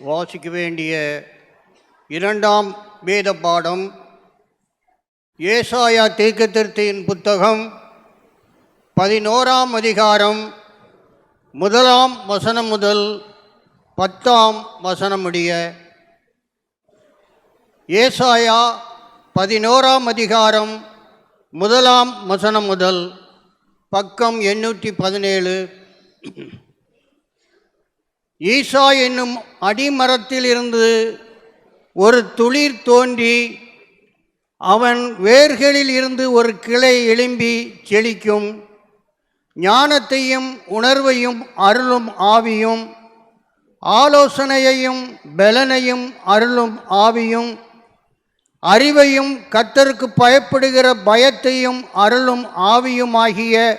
வாசிக்க வேண்டிய இரண்டாம் வேத பாடம் ஏசாயா தீர்க்கத்திருத்தியின் புத்தகம் பதினோராம் அதிகாரம் முதலாம் வசனம் முதல் பத்தாம் வசனமுடைய ஏசாயா பதினோராம் அதிகாரம் முதலாம் வசனம் முதல் பக்கம் எண்ணூற்றி பதினேழு ஈசா என்னும் அடிமரத்தில் இருந்து ஒரு துளிர் தோன்றி அவன் வேர்களில் இருந்து ஒரு கிளை எழும்பி செழிக்கும். ஞானத்தையும் உணர்வையும் அருளும் ஆவியும் ஆலோசனையையும் பலனையும் அருளும் ஆவியும் அறிவையும் கத்தருக்கு பயப்படுகிற பயத்தையும் அருளும் ஆவியுமாகிய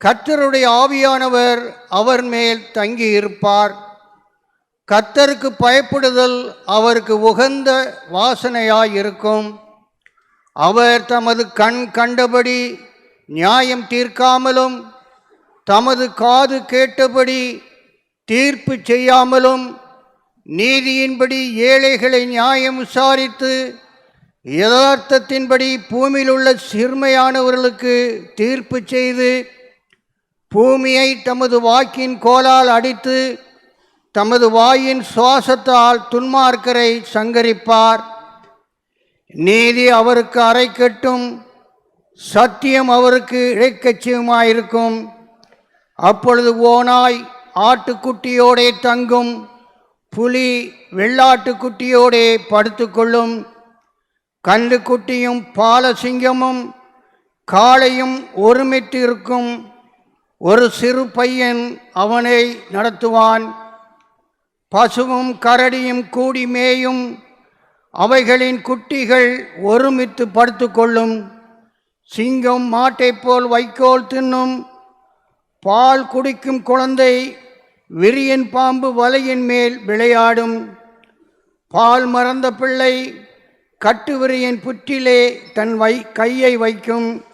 கர்த்தருடைய ஆவியானவர் அவர் மேல் தங்கி இருப்பார் கர்த்தருக்கு பயப்படுதல் அவருக்கு உகந்த வாசனையாயிருக்கும். அவர் தமது கண் கண்டபடி நியாயம் தீர்க்காமலும் தமது காது கேட்டபடி தீர்ப்பு செய்யாமலும் நீதியின்படி ஏழைகளை நியாயம் விசாரித்து யதார்த்தத்தின்படி பூமியில் உள்ள சிறுமையானவர்களுக்கு தீர்ப்பு செய்து பூமியை தமது வாக்கின் கோலால் அடித்து தமது வாயின் சுவாசத்தால் துன்மார்க்கரை சங்கரிப்பார். நீதி அவருக்கு அரைக்கட்டும் சத்தியம் அவருக்கு இழைக்கச்சியுமாயிருக்கும். அப்பொழுது ஓனாய் ஆட்டுக்குட்டியோடே தங்கும் புலி வெள்ளாட்டுக்குட்டியோடே படுத்துக்கொள்ளும். கன்றுக்குட்டியும் பாலசிங்கமும் காளையும் ஒருமித்து இருக்கும் ஒரு சிறு பையன் அவனை நடத்துவான். பசுவும் கரடியும் கூடி மேயும். அவைகளின் குட்டிகள் ஒருமித்து படுத்துக்கொள்ளும் சிங்கம் மாட்டைப் போல் வைக்கோல் தின்னும். பால் குடிக்கும் குழந்தை விரியன் பாம்பு வலையின் மேல் விளையாடும். பால் மறந்த பிள்ளை கட்டுவிரியின் புற்றிலே தன் வை கையை வைக்கும்.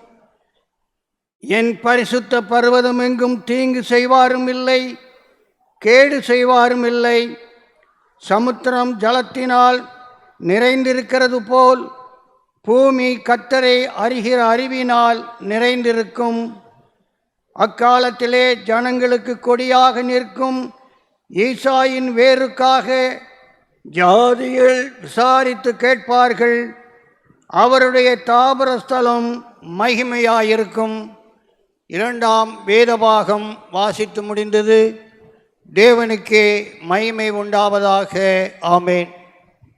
என் பரிசுத்த பர்வதம் எங்கும் தீங்கு செய்வாரும் இல்லை கேடு செய்வாரும் இல்லை. சமுத்திரம் ஜலத்தினால் நிறைந்திருக்கிறது போல் பூமி கத்தரை அறிகிற அறிவினால் நிறைந்திருக்கும். அக்காலத்திலே ஜனங்களுக்கு கொடியாக நிற்கும் ஈசாயின் வேருக்காக ஜாதிகள் விசாரித்து கேட்பார்கள். அவருடைய தாபரஸ்தலம் மகிமையாயிருக்கும். இரண்டாம் வேதபாகம் வாசித்து முடிந்தது. தேவனுக்கே மகிமை உண்டாவதாக. ஆமேன்.